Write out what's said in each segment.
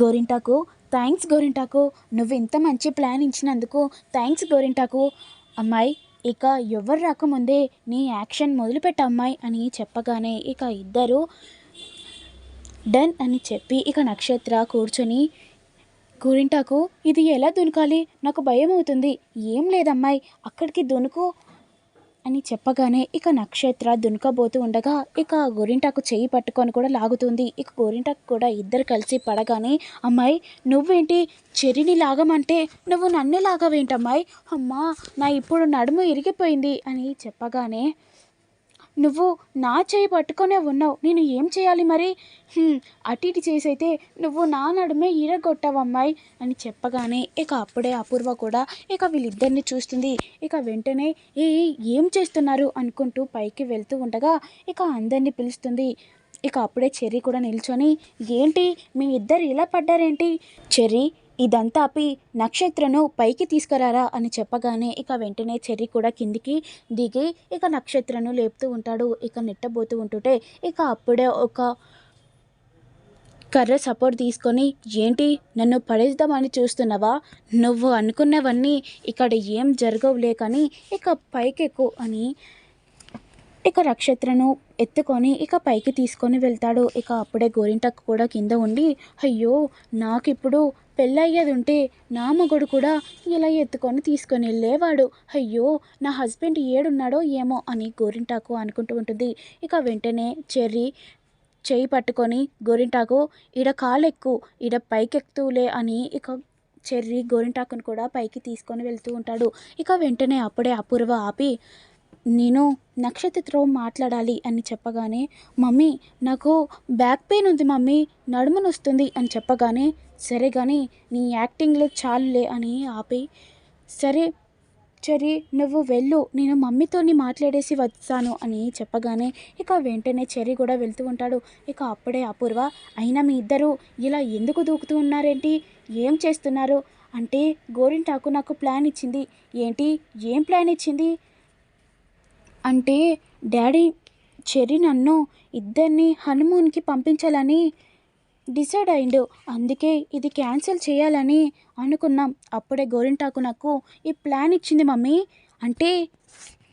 గోరింటాకు థ్యాంక్స్ గోరింటాకు నువ్వు ఇంత మంచి ప్లాన్ ఇచ్చినందుకు థ్యాంక్స్ గోరింటాకు. అమ్మాయి ఇక ఎవరు రాకముందే నీ యాక్షన్ మొదలుపెట్ట అమ్మాయి అని చెప్పగానే ఇక ఇద్దరు డన్ అని చెప్పి ఇక నక్షత్ర కూర్చొని గోరింటాకు ఇది ఎలా దునకాలి? నాకు భయం అవుతుంది ఏం లేదమ్మాయి అక్కడికి దునుకు అని చెప్పగానే ఇక నక్షత్ర దునకబోతూ ఉండగా ఇక గోరింటాకు చెయ్యి పట్టుకొని కూడా లాగుతుంది. ఇక గోరింటాకు కూడా ఇద్దరు కలిసి పడగానే అమ్మాయి నువ్వేంటి చెరిని లాగమంటే నువ్వు నన్ను లాగవేంటమ్మాయి? అమ్మా నా ఇప్పుడు నడుము ఇరిగిపోయింది అని చెప్పగానే నువ్వు నా చేయి పట్టుకొనే ఉన్నావు. నేను ఏం చేయాలి మరి? అటు ఇటు చేసైతే నువ్వు నా నడుమే ఈరగొట్టావమ్మాయి అని చెప్పగానే ఇక అప్పుడే అపూర్వ కూడా ఇక వీళ్ళిద్దరిని చూస్తుంది. ఇక వెంటనే ఏ ఏం చేస్తున్నారు అనుకుంటూ పైకి వెళ్తూ ఉండగా ఇక అందరినీ పిలుస్తుంది. ఇక అప్పుడే చెర్రీ కూడా నిల్చొని ఏంటి? మీ ఇద్దరు ఇలా పడ్డారేంటి? చెర్రీ ఇదంతా ఆపి నక్షత్రను పైకి తీసుకురారా అని చెప్పగానే ఇక వెంటనే చెర్రి కూడా కిందికి దిగి ఇక నక్షత్రను లేపుతూ ఉంటాడు. ఇక నెట్టబోతూ ఉంటుంటే ఇక అప్పుడే ఒక కర్ర సపోర్ట్ తీసుకొని ఏంటి? నన్ను పడేద్దామని చూస్తున్నావా? నువ్వు అనుకున్నవన్నీ ఇక్కడ ఏం జరగవులే కానీ ఇక పైకెక్కు అని ఇక నక్షత్రను ఎత్తుకొని ఇక పైకి తీసుకొని వెళ్తాడు. ఇక అప్పుడే గోరింటకు కూడా కింద ఉండి అయ్యో నాకు ఇప్పుడు పెళ్ళయ్యేది ఉంటే నా మగుడు కూడా ఇలా ఎత్తుకొని తీసుకొని వెళ్ళేవాడు. అయ్యో నా హస్బెండ్ ఏడున్నాడో ఏమో అని గోరింటాకు అనుకుంటూ ఉంటుంది. ఇక వెంటనే చెర్రీ చేయి పట్టుకొని గోరింటాకు ఈడ కాలెక్కు ఈడ పైకెక్కుతూలే అని ఇక చెర్రీ గోరింటాకును కూడా పైకి తీసుకొని వెళ్తూ ఉంటాడు. ఇక వెంటనే అప్పుడే అపూర్వ ఆపి నేను నక్షత్రతో మాట్లాడాలి అని చెప్పగానే మమ్మీ నాకు బ్యాక్ పెయిన్ ఉంది మమ్మీ నడుము నొస్తుంది అని చెప్పగానే సరే కానీ నీ యాక్టింగ్లో చాలులే అని ఆపి సరే సరే నువ్వు వెళ్ళు నేను మమ్మీతోని మాట్లాడేసి వస్తాను అని చెప్పగానే ఇక వెంటనే చెర్రీ కూడా వెళ్తూ ఉంటాడు. ఇక అప్పుడే అపూర్వ అయినా మీ ఇద్దరు ఇలా ఎందుకు దూకుతూ ఉన్నారేంటి? ఏం చేస్తున్నారు? అంటే గోరింటాకు నాకు ప్లాన్ ఇచ్చింది. ఏంటి? ఏం ప్లాన్ ఇచ్చింది? అంటే డాడీ చెర్రీ నన్ను ఇద్దరిని హనుమూన్కి పంపించాలని డిసైడ్ అయిండు. అందుకే ఇది క్యాన్సిల్ చేయాలని అనుకున్నాం. అప్పుడే గోరింటాకు నాకు ఈ ప్లాన్ ఇచ్చింది మమ్మీ. అంటే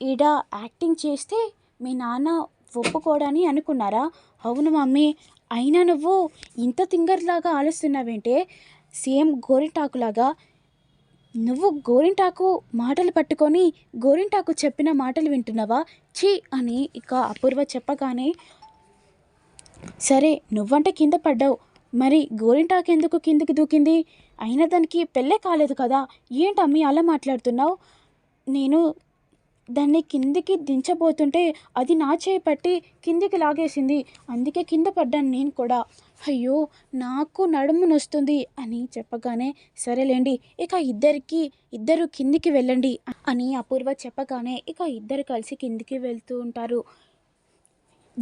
ఈడ యాక్టింగ్ చేస్తే మీ నాన్న ఒప్పుకోడని అనుకున్నారా? అవును మమ్మీ. అయినా నువ్వు ఇంత తింగర్లాగా ఆలోస్తున్నావేంటే సేమ్ గోరింటాకులాగా నువ్వు గోరింటాకు మాటలు పట్టుకొని గోరింటాకు చెప్పిన మాటలు వింటున్నావా? ఛీ అని ఇక అపూర్వ చెప్పగానే సరే నువ్వంటే కింద పడ్డావు. మరి గోరింటాకు ఎందుకు కిందికి దూకింది? అయినా దానికి పెళ్ళే కాలేదు కదా. ఏంటమ్మి అలా మాట్లాడుతున్నావు? నేను దాన్ని కిందికి దించబోతుంటే అది నా చేయి పట్టి కిందికి లాగేసింది. అందుకే కింద పడ్డాను నేను కూడా. అయ్యో నాకు నడుము నొస్తుంది అని చెప్పగానే సరేలేండి ఇక ఇద్దరికి ఇద్దరు కిందికి వెళ్ళండి అని అపూర్వ చెప్పగానే ఇక ఇద్దరు కలిసి కిందికి వెళ్తూ ఉంటారు.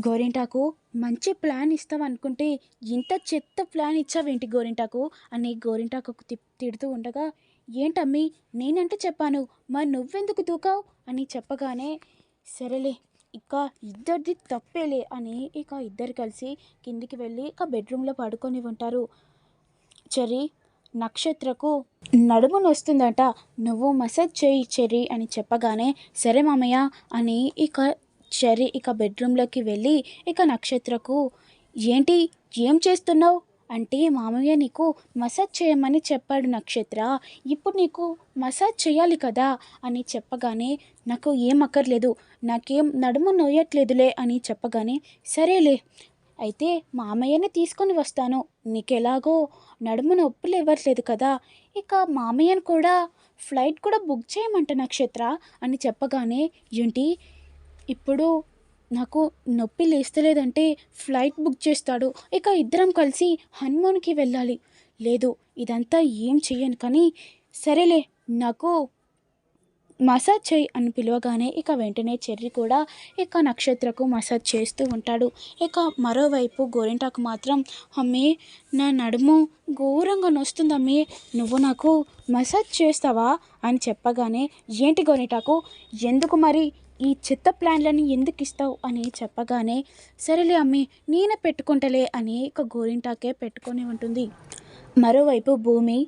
గోరింటాకు మంచి ప్లాన్ ఇస్తాం అనుకుంటే ఇంత చెత్త ప్లాన్ ఇచ్చావేంటి గోరింటాకు? అని గోరింటాకు తి- తిడుతూ ఉండగా ఏంటమ్మి నేనంటే చెప్పాను మరి నువ్వెందుకు దూకావు? అని చెప్పగానే సరేలే ఇక ఇద్దరిది తప్పేలే అని ఇక ఇద్దరు కలిసి కిందికి వెళ్ళి ఇక బెడ్రూమ్లో పడుకొని ఉంటారు. చెర్రీ నక్షత్రకు నడుము నొస్తుందట నువ్వు మసాజ్ చేయి చెరి అని చెప్పగానే సరే మామయ్య అని ఇక చెర్రీ ఇక బెడ్రూమ్లోకి వెళ్ళి ఇక నక్షత్రకు ఏంటి ఏం చేస్తున్నావు? అంటే మామయ్య నీకు మసాజ్ చేయమని చెప్పాడు నక్షత్ర. ఇప్పుడు నీకు మసాజ్ చేయాలి కదా? అని చెప్పగానే నాకు ఏం అక్కర్లేదు. నాకేం నడుము నోయట్లేదులే అని చెప్పగానే సరేలే. అయితే మామయ్యని తీసుకొని వస్తాను. నీకెలాగో నడుము నొప్పులు ఇవ్వట్లేదు కదా. ఇక మామయ్యను కూడా ఫ్లైట్ కూడా బుక్ చేయమంట నక్షత్ర అని చెప్పగానే ఏంటి? ఇప్పుడు నాకు నొప్పి లేస్తలేదంటే ఫ్లైట్ బుక్ చేస్తాడు. ఇక ఇద్దరం కలిసి హనుమాన్కి వెళ్ళాలి. లేదు ఇదంతా ఏం చెయ్యను కానీ సరేలే నాకు మసాజ్ చేయి అని పిలవగానే ఇక వెంటనే చెర్రి కూడా ఇక నక్షత్రకు మసాజ్ చేస్తూ ఉంటాడు. ఇక మరోవైపు గోరింటాకు మాత్రం అమ్మే నా నడుము ఘోరంగా నొస్తుందమ్మే నువ్వు నాకు మసాజ్ చేస్తావా? అని చెప్పగానే ఏంటి గోరింటాకు ఎందుకు మరి ఈ చెత్త ప్లాన్లని ఎందుకు ఇస్తావు అని చెప్పగానే సరేలే అమ్మి నేనే పెట్టుకుంటలే అని గోరింటాకే పెట్టుకొని ఉంటుంది. మరోవైపు భూమి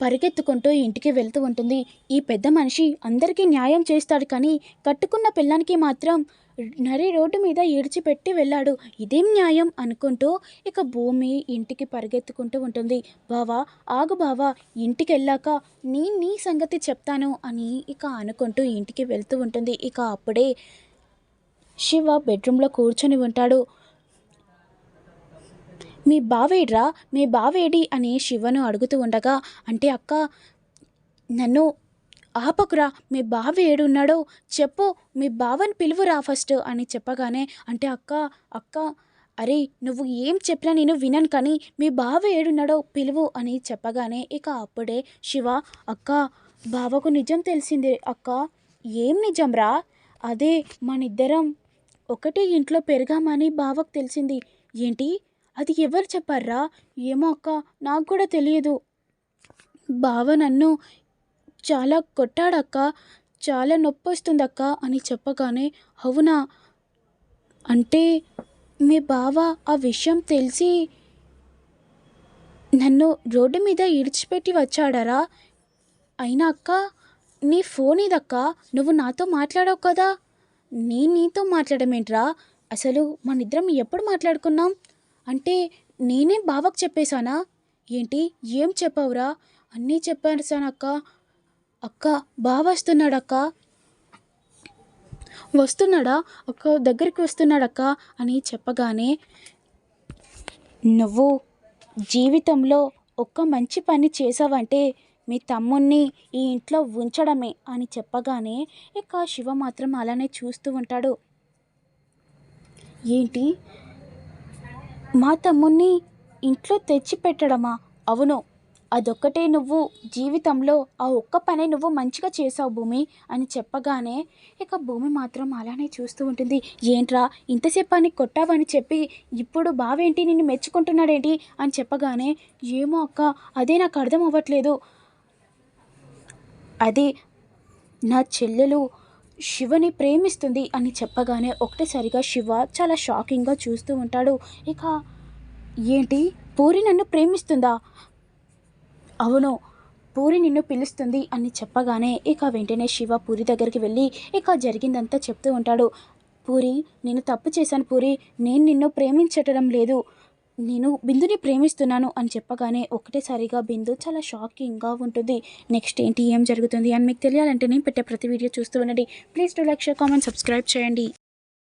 పరిగెత్తుకుంటూ ఇంటికి వెళ్తూ ఉంటుంది. ఈ పెద్ద మనిషి అందరికీ న్యాయం చేస్తాడు కానీ కట్టుకున్న పిల్లానికి మాత్రం నరి రోడ్డు మీద ఈడ్చిపెట్టి వెళ్ళాడు. ఇదేం న్యాయం అనుకుంటూ ఇక భూమి ఇంటికి పరిగెత్తుకుంటూ ఉంటుంది. బావా ఆగు బావా ఇంటికి వెళ్ళాక నీ నీ సంగతి చెప్తాను అని ఇక అనుకుంటూ ఇంటికి వెళ్తూ ఉంటుంది. ఇక అప్పుడే శివ బెడ్రూమ్లో కూర్చొని ఉంటాడు. మీ బావేడ్రా మీ బావేడి అని శివను అడుగుతూ ఉండగా అంటే అక్క నన్ను ఆపకురా మీ బావ ఏడున్నాడో చెప్పు మీ బావని పిలువురా ఫస్ట్ అని చెప్పగానే అంటే అక్క అక్క అరే నువ్వు ఏం చెప్పినా నేను వినను కానీ మీ బావ ఏడున్నాడో పిలువు అని చెప్పగానే ఇక అప్పుడే శివ అక్క బావకు నిజం తెలిసింది అక్క ఏం నిజంరా? అదే మనిద్దరం ఒకటే ఇంట్లో పెరిగామని బావకు తెలిసింది. ఏంటి? అది ఎవరు చెప్పారా? ఏమో అక్క నాకు కూడా తెలియదు. బావ నన్ను చాలా కొట్టాడక్క చాలా నొప్పి వస్తుందక్క అని చెప్పగానే అవునా? అంటే మీ బావ ఆ విషయం తెలిసి నన్ను రోడ్డు మీద ఇడిచిపెట్టి వచ్చాడరా? అయినా అక్క నీ ఫోన్ ఇదక్క నువ్వు నాతో మాట్లాడవు కదా? నీ నీతో మాట్లాడమేంట్రా? అసలు మనిద్దరం ఎప్పుడు మాట్లాడుకున్నాం? అంటే నేనే బావకు చెప్పేశానా? ఏంటి ఏం చెప్పావురా? అన్నీ చెప్పేశానక్క. అక్క బాగా వస్తున్నాడక్క. వస్తున్నాడా? అక్క దగ్గరికి వస్తున్నాడక్క అని చెప్పగానే నువ్వు జీవితంలో ఒక్క మంచి పని చేసావంటే మీ తమ్ముణ్ణి ఈ ఇంట్లో ఉంచడమే అని చెప్పగానే ఇక శివ మాత్రం అలానే చూస్తూ ఉంటాడు. ఏంటి? మా తమ్ముణ్ణి ఇంట్లో తెచ్చి పెట్టడమా అవును అదొక్కటే నువ్వు జీవితంలో ఆ ఒక్క పనే నువ్వు మంచిగా చేసావు భూమి అని చెప్పగానే ఇక భూమి మాత్రం అలానే చూస్తూ ఉంటుంది. ఏంట్రా ఇంతసేపు అని కొట్టావని చెప్పి ఇప్పుడు బావేంటి నిన్ను మెచ్చుకుంటున్నాడేంటి అని చెప్పగానే ఏమో అక్క అదే నాకు అర్థం అవ్వట్లేదు. అది నా చెల్లెలు శివని ప్రేమిస్తుంది అని చెప్పగానే ఒకటేసారిగా శివ చాలా షాకింగ్గా చూస్తూ ఉంటాడు. ఇక ఏంటి పూరి నన్ను ప్రేమిస్తుందా? అవును పూరి నిన్ను పిలుస్తుంది అని చెప్పగానే ఇక వెంటనే శివ పూరి దగ్గరికి వెళ్ళి ఇక జరిగిందంతా చెప్తూ ఉంటాడు. పూరి నేను తప్పు చేశాను పూరి. నేను నిన్ను ప్రేమించటం లేదు. నేను బిందుని ప్రేమిస్తున్నాను అని చెప్పగానే ఒకటేసారిగా బిందు చాలా షాకింగ్గా ఉంటుంది. నెక్స్ట్ ఏంటి ఏం జరుగుతుంది అని మీకు తెలియాలంటే నేను పెట్టే ప్రతి వీడియో చూస్తూ ఉండండి. Please to like share comment subscribe చేయండి.